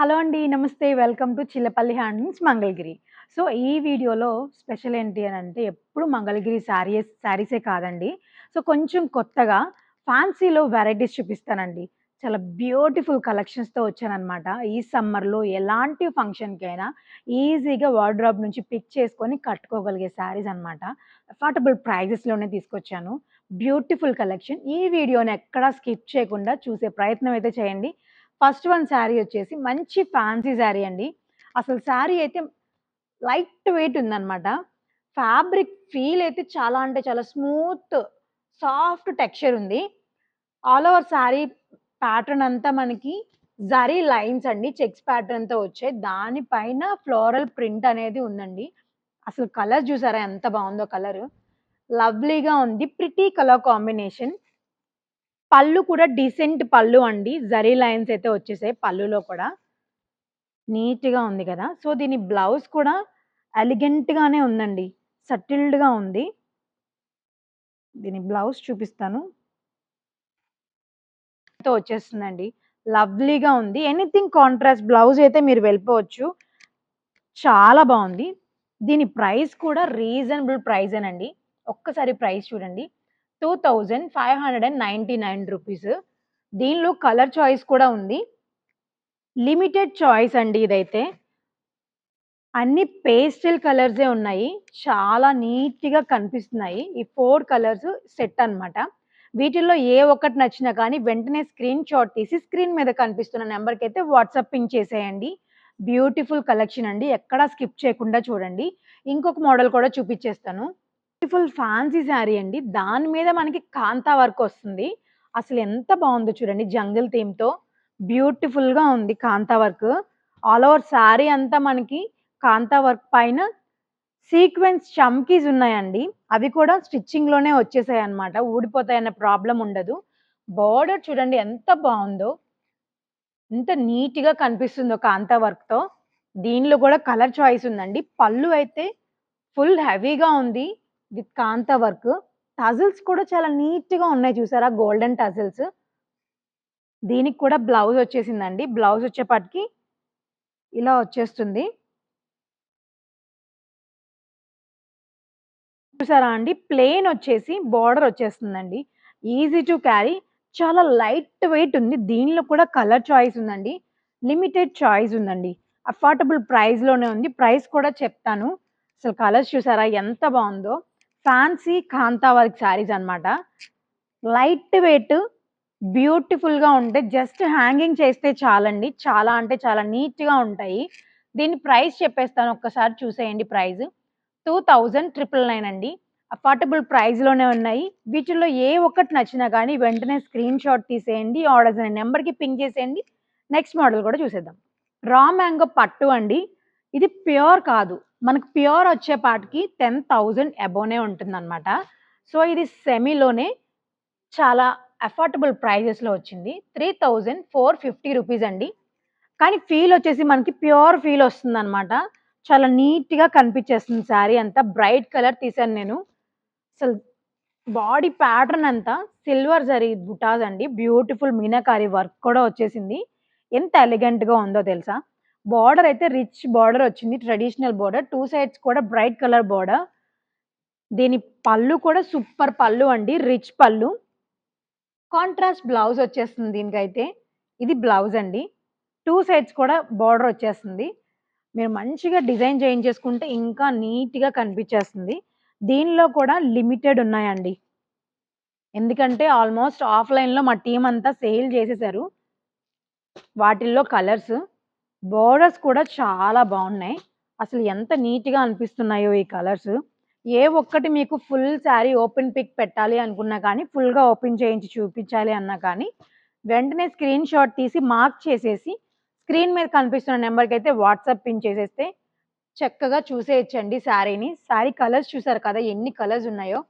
Hello అండి. నమస్తే. Welcome to Chillapalli Handlooms Mangalagiri. So, ఈ వీడియోలో స్పెషల్ ఏంటి అని అంటే ఎప్పుడు మంగళగిరి శారీస్ శారీసే కాదండి. సో, కొంచెం కొత్తగా ఫ్యాన్సీలో వెరైటీస్ చూపిస్తానండి. చాలా బ్యూటిఫుల్ కలెక్షన్స్‌తో వచ్చాననమాట. ఈ సమ్మర్‌లో ఎలాంటి ఫంక్షన్‌కైనా ఈజీగా వార్డ్రాబ్ నుంచి పిక్ చేసుకొని కట్టుకోగలిగే శారీస్ అనమాట. అఫోర్డబుల్ ప్రైజెస్‌లోనే తీసుకొచ్చాను. Beautiful collection. ఈ వీడియోని ఎక్కడా స్కిప్ చేయకుండా చూసే ప్రయత్నం అయితే చేయండి. ఫస్ట్ వన్ శారీ వచ్చేసి మంచి ఫ్యాన్సీ శారీ అండి. అసలు శారీ అయితే లైట్ వెయిట్ ఉందన్నమాట ఫ్యాబ్రిక్ ఫీల్ అయితే చాలా అంటే చాలా స్మూత్, సాఫ్ట్ టెక్స్చర్ ఉంది. ఆల్ ఓవర్ శారీ ప్యాటర్న్ అంతా మనకి జరీ లైన్స్ అండి. చెక్స్ ప్యాటర్న్‌తో వచ్చాయి. దానిపైన ఫ్లోరల్ ప్రింట్ అనేది ఉందండి. అసలు కలర్ చూసారా ఎంత బాగుందో కలరు. లవ్లీగా ఉంది. Pretty colour combination. పళ్ళు కూడా డీసెంట్ పళ్ళు అండి. జరీ లైన్స్ అయితే వచ్చేసాయి పళ్ళులో కూడా. నీట్‌గా ఉంది కదా! సో, దీని బ్లౌజ్ కూడా ఎలిగెంట్‌గానే ఉందండి. సటిల్డ్‌గా ఉంది. దీని బ్లౌజ్ చూపిస్తాను. తో వచ్చేస్తుందండి. లవ్లీగా ఉంది. ఎనీథింగ్ కాంట్రాస్ట్ బ్లౌజ్ అయితే మీరు వెళ్ళిపోవచ్చు. చాలా బాగుంది దీని ప్రైస్ కూడా రీజనబుల్ ప్రైజేనండి. ఒక్కసారి ప్రైస్ చూడండి. 2599 రూపీస్. దీనిలో కలర్ చాయిస్ కూడా ఉంది. లిమిటెడ్ చాయిస్ అండి ఇదైతే. అన్ని పేస్టల్ కలర్సే ఉన్నాయి. చాలా నీట్‌గా కనిపిస్తున్నాయి. ఈ ఫోర్ కలర్స్ సెట్ అనమాట. వీటిల్లో ఏ ఒక్కటి నచ్చినా కానీ వెంటనే స్క్రీన్ షాట్ తీసి స్క్రీన్ మీద కనిపిస్తున్న నంబర్‌కైతే వాట్సాప్ పింగ్ చేసేయండి. బ్యూటిఫుల్ కలెక్షన్ అండి. ఎక్కడా స్కిప్ చేయకుండా చూడండి. ఇంకొక మోడల్ కూడా చూపించేస్తాను బ్యూటిఫుల్ ఫ్యాన్సీ శారీ అండి. దాని మీద మనకి కాంతా వర్క్ వస్తుంది. అసలు ఎంత బాగుందో చూడండి జంగిల్ థీమ్‌తో. బ్యూటిఫుల్‌గా ఉంది kantha work. All over sari అంతా మనకి కాంతా వర్క్ పైన సీక్వెన్స్ చమ్కీస్ ఉన్నాయండి. అవి కూడా స్టిచ్చింగ్‌లోనే వచ్చేసాయన్నమాట. ఊడిపోతాయన్న ప్రాబ్లం ఉండదు. బోర్డర్ చూడండి ఎంత బాగుందో ఎంత నీట్‌గా కనిపిస్తుందో కాంతా వర్క్‌తో. దీనిలో కూడా కలర్ చాయిస్ ఉందండి. పళ్ళు అయితే ఫుల్ హెవీగా ఉంది. With Kanta work. టజిల్స్ కూడా చాలా నీట్‌గా ఉన్నాయి చూసారా గోల్డెన్ టజిల్స్. దీనికి కూడా బ్లౌజ్ వచ్చేసిందండి. బ్లౌజ్ వచ్చేపాటికి ఇలా వచ్చేస్తుంది. చూసారా అండి ప్లెయిన్ వచ్చేసి బార్డర్ వచ్చేస్తుందండి. Easy to carry. చాలా లైట్ వెయిట్ ఉంది. దీనిలో కూడా కలర్ చాయిస్ ఉందండి. లిమిటెడ్ చాయిస్ ఉందండి. అఫోర్డబుల్ ప్రైస్‌లోనే ఉంది. ప్రైస్ కూడా చెప్తాను. అసలు కలర్స్ చూసారా ఎంత బాగుందో ఫ్యాన్సీ కాంతా వర్క్ శారీస్ అనమాట. లైట్ వెయిట్ బ్యూటిఫుల్‌గా ఉంటే జస్ట్ హ్యాంగింగ్ చేస్తే చాలండి. చాలా అంటే చాలా నీట్‌గా ఉంటాయి. దీని ప్రైస్ చెప్పేస్తాను ఒక్కసారి చూసేయండి ప్రైస్. 2999 అండి. అఫోర్డబుల్ ప్రైస్‌లోనే ఉన్నాయి. వీటిల్లో ఏ ఒక్కటి నచ్చినా కానీ వెంటనే స్క్రీన్ షాట్ తీసేయండి. ఆర్డర్స్ అనే నెంబర్కి పింక్ చేసేయండి. నెక్స్ట్ మోడల్ కూడా చూసేద్దాం. రా మ్యాంగో పట్టు అండి. ఇది ప్యూర్ కాదు. మనకు ప్యూర్ వచ్చేపాటికి 10,000 అబోనే ఉంటుందన్నమాట. సో, ఇది సెమీలోనే చాలా అఫోర్డబుల్ ప్రైజెస్‌లో వచ్చింది. 3450 రూపీస్ అండి. కానీ ఫీల్ వచ్చేసి మనకి ప్యూర్ ఫీల్ వస్తుందన్నమాట. చాలా నీట్‌గా కనిపించేస్తుంది శారీ అంతా. బ్రైట్ కలర్ తీశాను నేను. అసలు బాడీ ప్యాటర్న్ అంతా సిల్వర్ జరీ బుటాస్ అండి. బ్యూటిఫుల్ మీనాకారి వర్క్ కూడా వచ్చేసింది. ఎంత ఎలిగెంట్‌గా ఉందో తెలుసా? బోర్డర్ అయితే రిచ్ బార్డర్ వచ్చింది. ట్రెడిషనల్ బార్డర్ టూ సైడ్స్ కూడా బ్రైట్ కలర్ బోర్డర్. దీని పళ్ళు కూడా సూపర్ పళ్ళు అండి. రిచ్ పళ్ళు. కాంట్రాస్ట్ బ్లౌజ్ వచ్చేస్తుంది దీనికైతే. ఇది బ్లౌజ్ అండి. టూ సైడ్స్ కూడా బోర్డర్ వచ్చేస్తుంది. మీరు మంచిగా డిజైన్ చేయించేసుకుంటే ఇంకా నీట్‌గా కనిపించేస్తుంది. దీనిలో కూడా లిమిటెడ్ ఉన్నాయండి. ఎందుకంటే ఆల్మోస్ట్ ఆఫ్‌లైన్‌లో మా టీం అంతా సేల్ చేసేసారు. వాటిల్లో కలర్స్. బోర్డర్స్ కూడా చాలా బాగున్నాయి అసలు ఎంత నీట్‌గా అనిపిస్తున్నాయో ఈ కలర్స్. ఏ ఒక్కటి మీకు ఫుల్ శారీ ఓపెన్ పిక్ పెట్టాలి అనుకున్నా కానీ ఫుల్‌గా ఓపెన్ చేయించి చూపించాలి అన్నా కానీ వెంటనే స్క్రీన్ షాట్ తీసి మార్క్ చేసేసి స్క్రీన్ మీద కనిపిస్తున్న నెంబర్కి అయితే వాట్సాప్ పిన్ చేసేస్తే చక్కగా చూసేయచ్చండి శారీని. శారీ కలర్స్ చూసారు కదా ఎన్ని కలర్స్ ఉన్నాయో.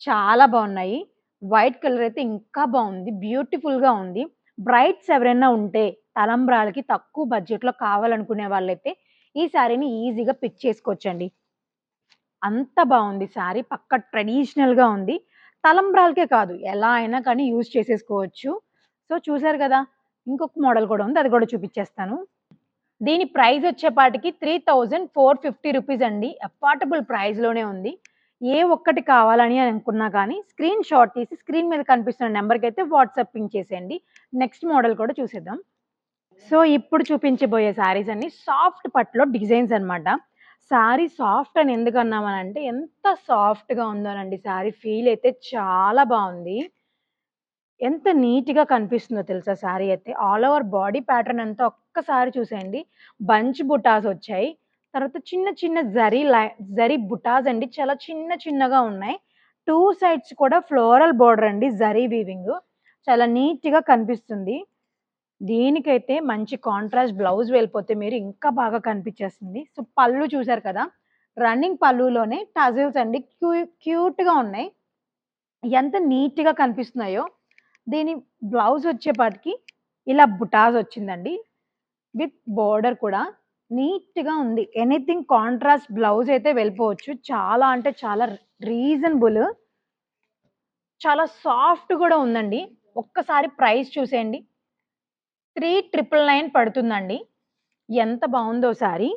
చాలా బాగున్నాయి వైట్ కలర్ అయితే ఇంకా బాగుంది బ్యూటిఫుల్‌గా ఉంది. బ్రైట్స్ ఎవరైనా ఉంటే తలంబ్రాలకి తక్కువ బడ్జెట్‌లో కావాలనుకునే వాళ్ళైతే ఈ శారీని ఈజీగా పిక్ చేసుకోవచ్చండి. అంత బాగుంది శారీ. పక్క ట్రెడిషనల్‌గా ఉంది. తలంబ్రాలకే కాదు ఎలా అయినా కానీ యూజ్ చేసేసుకోవచ్చు. సో, చూసారు కదా! ఇంకొక మోడల్ కూడా ఉంది. అది కూడా చూపించేస్తాను దీని ప్రైస్ వచ్చేపాటికి three thousand four fifty rupees అండి అఫోర్డబుల్ ప్రైస్లోనే ఉంది ఏ ఒక్కటి కావాలని అనుకున్నా కానీ స్క్రీన్ షాట్ తీసి స్క్రీన్ మీద కనిపిస్తున్న నెంబర్కి అయితే వాట్సాప్ పింగ్ చేసేయండి నెక్స్ట్ మోడల్ కూడా చూసేద్దాం సో ఇప్పుడు చూపించబోయే శారీస్ అన్ని సాఫ్ట్ పట్టులో డిజైన్స్ అనమాట శారీ సాఫ్ట్ అని ఎందుకు అన్నామనంటే ఎంత సాఫ్ట్గా ఉందోనండి శారీ ఫీల్ అయితే చాలా బాగుంది ఎంత నీట్‌గా కనిపిస్తుందో తెలుసా శారీ అయితే. ఆల్ ఓవర్ బాడీ ప్యాటర్న్ అంతా ఒక్కసారి చూసేయండి. బంచ్ బుటాస్ వచ్చాయి. తర్వాత చిన్న చిన్న జరీ లై జరీ బుటాస్ అండి. చాలా చిన్న చిన్నగా ఉన్నాయి. టూ సైడ్స్ కూడా ఫ్లోరల్ బోర్డర్ అండి. జరీ వీవింగ్. చాలా నీట్‌గా కనిపిస్తుంది. దీనికైతే మంచి కాంట్రాస్ట్ బ్లౌజ్ వెళ్ళిపోతే మీరు ఇంకా బాగా కనిపించేస్తుంది. సో, పళ్ళు చూసారు కదా! రన్నింగ్ పళ్ళులోనే టజిల్స్ అండి. క్యూ క్యూట్‌గా ఉన్నాయి. ఎంత నీట్‌గా కనిపిస్తున్నాయో. దీని బ్లౌజ్ వచ్చేపాటికి ఇలా బుటాస్ వచ్చిందండి. విత్ బోర్డర్ కూడా నీట్‌గా ఉంది. ఎనీథింగ్ కాంట్రాస్ట్ బ్లౌజ్ అయితే వెళ్ళిపోవచ్చు. చాలా అంటే చాలా రీజనబుల్. చాలా సాఫ్ట్ కూడా ఉందండి. ఒక్కసారి ప్రైస్ చూసేయండి. 3999 పడుతుందండి. ఎంత బాగుందో సారీ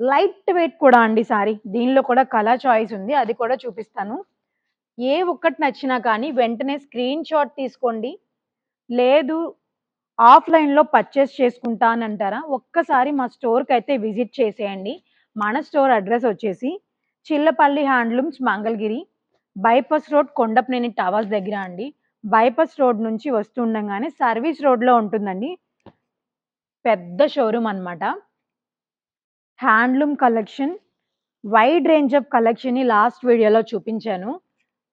లైట్ వెయిట్ కూడా అండి సారీ దీనిలో కూడా కలర్ చాయిస్ ఉంది. అది కూడా చూపిస్తాను. ఏ ఒక్కటి నచ్చినా కానీ వెంటనే స్క్రీన్ షాట్ తీసుకోండి. లేదు ఆఫ్‌లైన్‌లో పర్చేస్ చేసుకుంటానంటారా? ఒక్కసారి మా స్టోర్కి అయితే విజిట్ చేసేయండి. మన స్టోర్ అడ్రస్ వచ్చేసి Chillapalli Handlooms Mangalagiri. Bypass road Kondapaneni Towers దగ్గర అండి. బైపాస్ రోడ్ నుంచి వస్తుండగానే సర్వీస్ రోడ్‌లో ఉంటుందండి. పెద్ద షోరూమ్ అన్నమాట. Handloom collection, wide range of కలెక్షన్‌ని last వీడియోలో చూపించాను.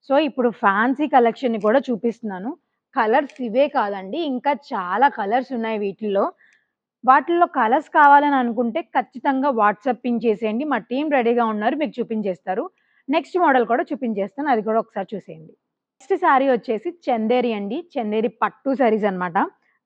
సో, ఇప్పుడు ఫ్యాన్సీ కలెక్షన్‌ని కూడా చూపిస్తున్నాను. కలర్స్ ఇవే కాదండి. ఇంకా చాలా కలర్స్ ఉన్నాయి వీటిల్లో. వాటిల్లో కలర్స్ కావాలని అనుకుంటే ఖచ్చితంగా వాట్సాప్ పిన్ చేసేయండి. మా టీం రెడీగా ఉన్నారు. మీకు చూపించేస్తారు. నెక్స్ట్ మోడల్ కూడా చూపించేస్తాను. అది కూడా ఒకసారి చూసేయండి. నెక్స్ట్ శారీ వచ్చేసి చందేరి అండి. చందేరి పట్టు శారీస్ అన్నమాట.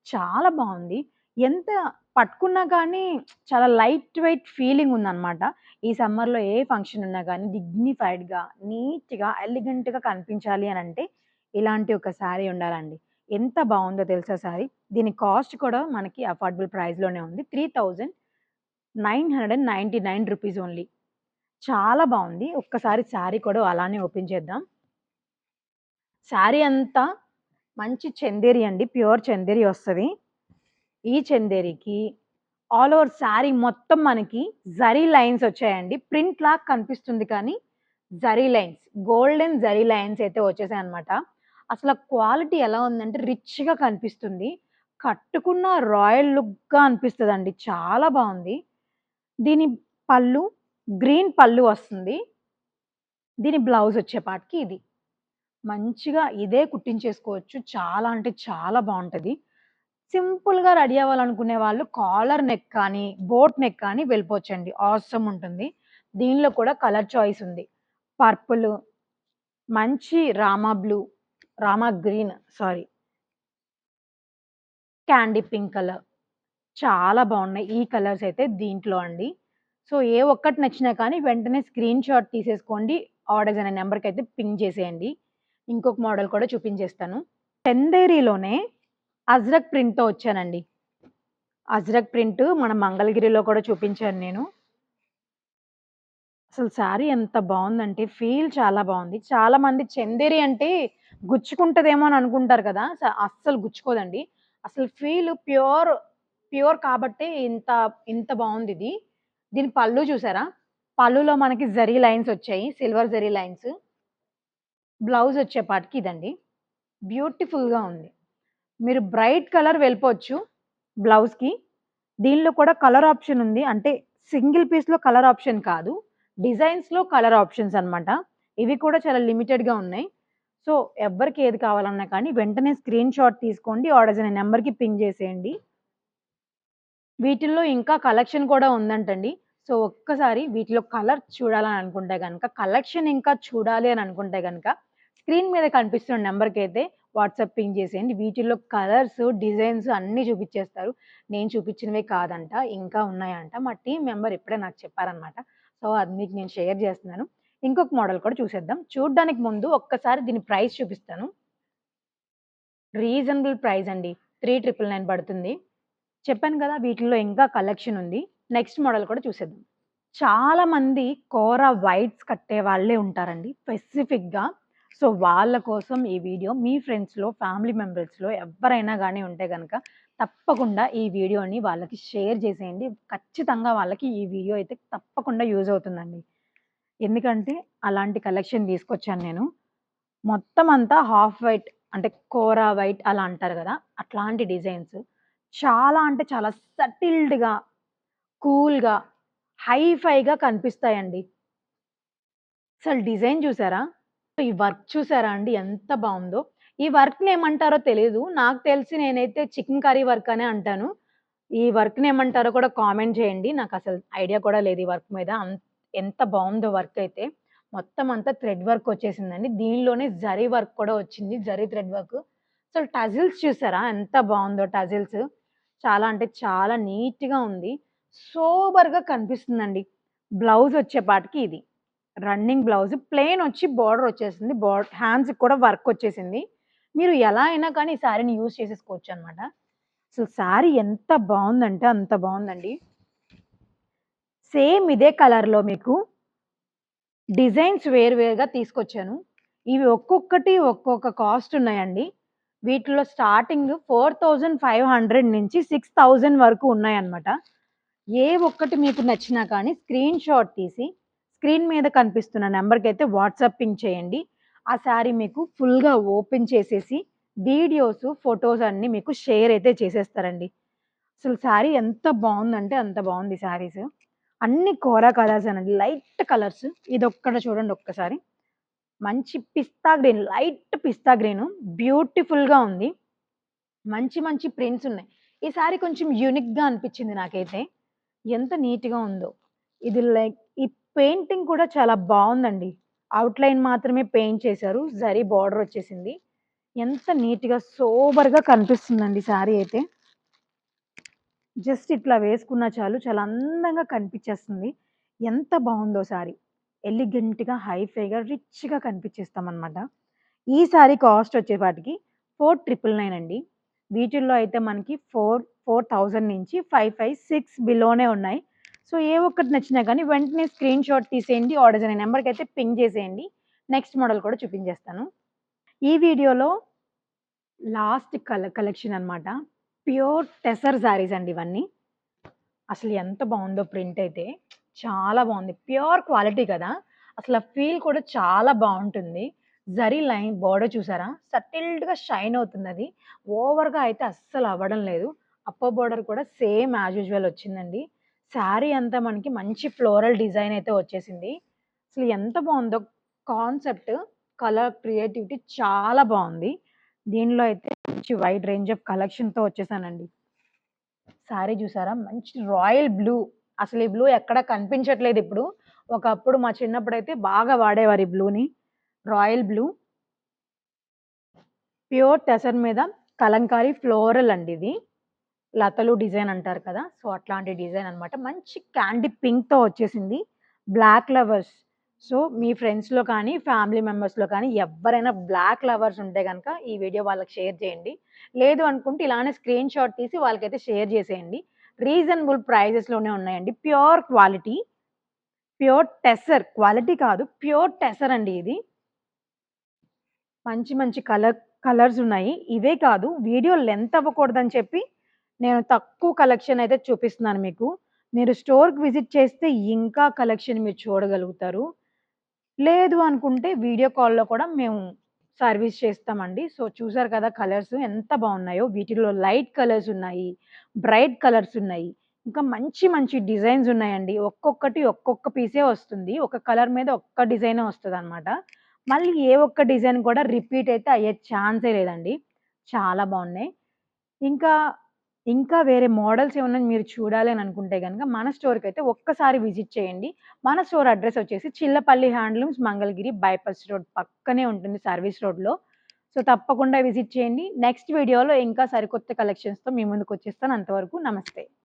చాలా బాగుంది ఎంత పట్టుకున్నా కానీ చాలా లైట్ వెయిట్ ఫీలింగ్ ఉందన్నమాట. ఈ సమ్మర్‌లో ఏ ఫంక్షన్ ఉన్నా కానీ డిగ్నిఫైడ్‌గా, నీట్‌గా, ఎలిగెంట్‌గా కనిపించాలి అని అంటే ఇలాంటి ఒక శారీ ఉండాలండి. ఎంత బాగుందో తెలుసా శారీ. దీని కాస్ట్ కూడా మనకి అఫోర్డబుల్ ప్రైస్‌లోనే ఉంది. 3999 రూపీస్ ఓన్లీ. చాలా బాగుంది ఒక్కసారి శారీ కూడా అలానే ఓపెన్ చేద్దాం. శారీ అంతా మంచి చందేరి అండి. ప్యూర్ చందేరి వస్తుంది ఈ చందేరికి ఆల్ ఓవర్ శారీ మొత్తం మనకి జరీ లైన్స్ వచ్చాయండి. ప్రింట్ లాగా కనిపిస్తుంది కానీ zari lines, golden zari lines అయితే వచ్చేసాయి అనమాట అసల క్వాలిటీ ఎలా ఉందంటే రిచ్‌గా కనిపిస్తుంది. కట్టుకున్న రాయల్ లుక్‌గా అనిపిస్తుంది అండి చాలా బాగుంది దీని పళ్ళు గ్రీన్ పళ్ళు వస్తుంది. దీని బ్లౌజ్ వచ్చేపాటికి ఇది. మంచిగా ఇదే కుట్టించేసుకోవచ్చు. చాలా అంటే చాలా బాగుంటుంది సింపుల్‌గా రెడీ అవ్వాలనుకునే వాళ్ళు కాలర్ నెక్ కానీ, బోట్ నెక్ కానీ వెళ్ళిపోవచ్చండి. ఆసమ్ ఉంటుంది. దీనిలో కూడా కలర్ చాయిస్ ఉంది. పర్పుల్, మంచి Rama blue, Rama green sari. Candy pink colour. చాలా బాగున్నాయి ఈ కలర్స్ అయితే దీంట్లో అండి. సో, ఏ ఒక్కటి నచ్చినా కానీ వెంటనే స్క్రీన్ షాట్ తీసేసుకోండి. ఆర్డర్స్ అనే అయితే పింగ్ చేసేయండి. ఇంకొక మోడల్ కూడా చూపించేస్తాను. చందేరిలోనే అజ్రక్ ప్రింట్‌తో వచ్చానండి. అజ్రక్ ప్రింట్ మన మంగళగిరిలో కూడా చూపించాను నేను. అసలు శారీ ఎంత బాగుందంటే ఫీల్ చాలా బాగుంది చాలా మంది చందేరి అంటే గుచ్చుకుంటదేమో అని అనుకుంటారు కదా! స అస్సలు గుచ్చుకోదండి. అసలు ఫీల్ ప్యూర్, ప్యూర్ కాబట్టే ఇంత ఇంత బాగుంది ఇది దీని పళ్ళు చూసారా? పళ్ళులో మనకి జరీ లైన్స్ వచ్చాయి. Silver zari lines. బ్లౌజ్ వచ్చేపాటికి ఇదండి. బ్యూటిఫుల్‌గా ఉంది. మీరు బ్రైట్ కలర్ వెళ్ళిపోవచ్చు బ్లౌజ్‌కి. దీనిలో కూడా కలర్ ఆప్షన్ ఉంది. అంటే సింగిల్ పీస్‌లో కలర్ ఆప్షన్ కాదు. డిజైన్స్‌లో కలర్ ఆప్షన్స్ అనమాట ఇవి కూడా చాలా లిమిటెడ్‌గా ఉన్నాయి. సో, ఎవ్వరికి ఏది కావాలన్నా కానీ వెంటనే స్క్రీన్ షాట్ తీసుకోండి. ఆర్డర్స్ అనే నెంబర్కి పింగ్ చేసేయండి. వీటిల్లో ఇంకా కలెక్షన్ కూడా ఉందంటండి. సో, ఒక్కసారి వీటిలో కలర్ చూడాలని అనుకుంటే కనుక కలెక్షన్ ఇంకా చూడాలి అని అనుకుంటే కనుక స్క్రీన్ మీద కనిపిస్తున్న నెంబర్కి అయితే పింగ్ చేసేయండి. వీటిల్లో కలర్స్, డిజైన్స్ అన్నీ చూపించేస్తారు. నేను చూపించినవే కాదంట. ఇంకా ఉన్నాయంట. మా టీం మెంబర్ ఇప్పుడే నాకు చెప్పారనమాట సో, అది మీకు నేను షేర్ చేస్తున్నాను. ఇంకొక మోడల్ కూడా చూసేద్దాం. చూడ్డానికి ముందు ఒక్కసారి దీని ప్రైస్ చూపిస్తాను. రీజనబుల్ ప్రైస్ అండి. 3999 పడుతుంది. చెప్పాను కదా! వీటిల్లో ఇంకా కలెక్షన్ ఉంది. నెక్స్ట్ మోడల్ కూడా చూసేద్దాం చాలామంది కోర వైట్స్ కట్టే వాళ్ళే ఉంటారండి స్పెసిఫిక్గా సో వాళ్ళ కోసం ఈ వీడియో మీ ఫ్రెండ్స్లో ఫ్యామిలీ మెంబర్స్లో ఎవరైనా కానీ ఉంటే కనుక తప్పకుండా ఈ వీడియోని వాళ్ళకి షేర్ చేసేయండి. ఖచ్చితంగా వాళ్ళకి ఈ వీడియో అయితే తప్పకుండా యూజ్ అవుతుందండి. ఎందుకంటే అలాంటి కలెక్షన్ తీసుకొచ్చాను నేను. మొత్తం అంతా హాఫ్ వైట్ అంటే కోరా వైట్ అలా అంటారు కదా అట్లాంటి డిజైన్స్. చాలా అంటే చాలా సటిల్డ్గా కూల్గా హైఫైగా కనిపిస్తాయండి. అసలు డిజైన్ చూసారా? ఈ వర్క్ చూసారా అండి? ఎంత బాగుందో. ఈ వర్క్ని ఏమంటారో తెలియదు నాకు తెలిసి నేనైతే చికెన్ కర్రీ వర్క్ అనే అంటాను. ఈ వర్క్ని ఏమంటారో కూడా కామెంట్ చేయండి. నాకు అసలు ఐడియా కూడా లేదు ఈ వర్క్ మీద. అంత ఎంత బాగుందో వర్క్ అయితే. మొత్తం అంతా థ్రెడ్ వర్క్ వచ్చేసిందండి. దీనిలోనే జరీ వర్క్ కూడా వచ్చింది. Zari thread work. So tassels చూసారా? ఎంత బాగుందో టజిల్స్. చాలా అంటే చాలా నీట్గా ఉంది. సోబర్గా కనిపిస్తుందండి. బ్లౌజ్ వచ్చేపాటికి ఇది. రన్నింగ్ బ్లౌజ్ ప్లెయిన్ వచ్చి బార్డర్ వచ్చేసింది. బార్డర్ హ్యాండ్స్కి కూడా వర్క్ వచ్చేసింది. మీరు ఎలా అయినా కానీ ఈ శారీని యూజ్ చేసేసుకోవచ్చు అనమాట అసలు శారీ ఎంత బాగుందంటే అంత బాగుందండి. సేమ్ ఇదే కలర్లో మీకు డిజైన్స్ వేరువేరుగా తీసుకొచ్చాను. ఇవి ఒక్కొక్కటి ఒక్కొక్క కాస్ట్ ఉన్నాయండి. వీటిలో starting four thousand five hundred నుంచి సిక్స్ థౌజండ్ వరకు ఉన్నాయన్నమాట. ఏ ఒక్కటి మీకు నచ్చినా కానీ స్క్రీన్ షాట్ తీసి స్క్రీన్ మీద కనిపిస్తున్న నెంబర్కి అయితే వాట్సాప్ పింక్ చేయండి. ఆ శారీ మీకు ఫుల్గా ఓపెన్ చేసేసి వీడియోస్ ఫొటోస్ అన్నీ మీకు షేర్ అయితే చేసేస్తారండి. అసలు శారీ ఎంత బాగుందంటే అంత బాగుంది శారీస్. అన్ని కోరా కలర్స్ అనండి. Light colours. ఇది ఒక్కడ చూడండి ఒక్కసారి. మంచి pista green light pista green. బ్యూటిఫుల్గా ఉంది. మంచి మంచి ప్రింట్స్ ఉన్నాయి. ఈ శారీ కొంచెం యూనిక్గా అనిపించింది నాకైతే. ఎంత నీట్గా ఉందో. ఇది లైక్ ఈ పెయింటింగ్ కూడా చాలా బాగుందండి అవుట్లైన్ మాత్రమే పెయింట్ చేశారు. జరీ బార్డర్ వచ్చేసింది. ఎంత నీట్గా సోబర్గా కనిపిస్తుందండి శారీ అయితే. జస్ట్ ఇట్లా వేసుకున్నా చాలు చాలా అందంగా కనిపించేస్తుంది. ఎంత బాగుందో శారీ ఎలిగెంట్గా హైఫైగా రిచ్గా కనిపించేస్తాం అనమాట ఈ శారీ కాస్ట్ వచ్చేపాటికి ఫోర్ ట్రిపుల్ నైన్ అండి. వీటిల్లో అయితే మనకి ఫోర్ ఫోర్ థౌజండ్ నుంచి ఫైవ్ ఫైవ్ సిక్స్ బిలోనే ఉన్నాయి. సో ఏ ఒక్కటి నచ్చినా కానీ వెంటనే స్క్రీన్ షాట్ తీసేయండి ఆర్డర్ అనే నెంబర్కి అయితే పింగ్ చేసేయండి. నెక్స్ట్ మోడల్ కూడా చూపించేస్తాను. ఈ వీడియోలో లాస్ట్ కల కలెక్షన్ అనమాట ప్యూర్ టెసర్ శారీస్ అండి ఇవన్నీ. అసలు ఎంత బాగుందో ప్రింట్ అయితే. చాలా బాగుంది. ప్యూర్ క్వాలిటీ కదా. అసలు ఫీల్ కూడా చాలా బాగుంటుంది. జరీ లైన్ బోర్డర్ చూసారా? సటిల్డ్గా షైన్ అవుతుంది అది. ఓవర్గా అయితే అస్సలు అవ్వడం లేదు. అప్పర్ బోర్డర్ కూడా సేమ్ యాజ్ యూజువల్ వచ్చిందండి. శారీ అంతా మనకి మంచి ఫ్లోరల్ డిజైన్ అయితే వచ్చేసింది. అసలు ఎంత బాగుందో కాన్సెప్ట్ కలర్ క్రియేటివిటీ చాలా బాగుంది. దీనిలో అయితే మంచి వైడ్ రేంజ్ ఆఫ్ కలెక్షన్తో వచ్చేసానండి. శారీ చూసారా? మంచి రాయల్ బ్లూ. అసలు ఈ బ్లూ ఎక్కడ కనిపించట్లేదు ఇప్పుడు. ఒకప్పుడు మా చిన్నప్పుడు అయితే బాగా వాడేవారు ఈ బ్లూని. Royal blue. ప్యూర్ టెసర్ మీద కలంకారీ ఫ్లోరల్ అండి ఇది. లతలు డిజైన్ అంటారు కదా సో అట్లాంటి డిజైన్ అనమాట మంచి క్యాండీ పింక్తో వచ్చేసింది. Black lovers. సో మీ ఫ్రెండ్స్లో కానీ ఫ్యామిలీ మెంబర్స్లో కానీ ఎవరైనా బ్లాక్ లవర్స్ ఉంటే కనుక ఈ వీడియో వాళ్ళకి షేర్ చేయండి. లేదు అనుకుంటే ఇలానే స్క్రీన్ షాట్ తీసి వాళ్ళకైతే షేర్ చేసేయండి. రీజనబుల్ ప్రైజెస్లోనే ఉన్నాయండి. Pure quality. Pure tussar quality కాదు ప్యూర్ టెసర్ అండి ఇది. మంచి మంచి కలర్ కలర్స్ ఉన్నాయి. ఇవే కాదు వీడియో లెంత్ అవ్వకూడదని చెప్పి నేను తక్కువ కలెక్షన్ అయితే చూపిస్తున్నాను మీకు. మీరు స్టోర్కి విజిట్ చేస్తే ఇంకా కలెక్షన్ మీరు చూడగలుగుతారు. లేదు అనుకుంటే వీడియో కాల్లో కూడా మేము సర్వీస్ చేస్తామండి. సో చూసారు కదా కలర్స్ ఎంత బాగున్నాయో. వీటిలో లైట్ కలర్స్ ఉన్నాయి బ్రైట్ కలర్స్ ఉన్నాయి. ఇంకా మంచి మంచి డిజైన్స్ ఉన్నాయండి. ఒక్కొక్కటి ఒక్కొక్క పీసే వస్తుంది. ఒక కలర్ మీద ఒక్క డిజైనే వస్తుంది అనమాట మళ్ళీ ఏ ఒక్క డిజైన్ కూడా రిపీట్ అయితే అయ్యే ఛాన్సే లేదండి. చాలా బాగున్నాయి. ఇంకా ఇంకా వేరే మోడల్స్ ఏమన్నా మీరు చూడాలి అని అనుకుంటే కనుక మన స్టోర్కి అయితే ఒక్కసారి విజిట్ చేయండి. మన స్టోర్ అడ్రస్ వచ్చేసి Chillapalli Handlooms Mangalagiri bypass road పక్కనే ఉంటుంది సర్వీస్ రోడ్లో. సో తప్పకుండా విజిట్ చేయండి. నెక్స్ట్ వీడియోలో ఇంకా సరికొత్త కలెక్షన్స్తో మీ ముందుకు వచ్చేస్తాను. అంతవరకు నమస్తే.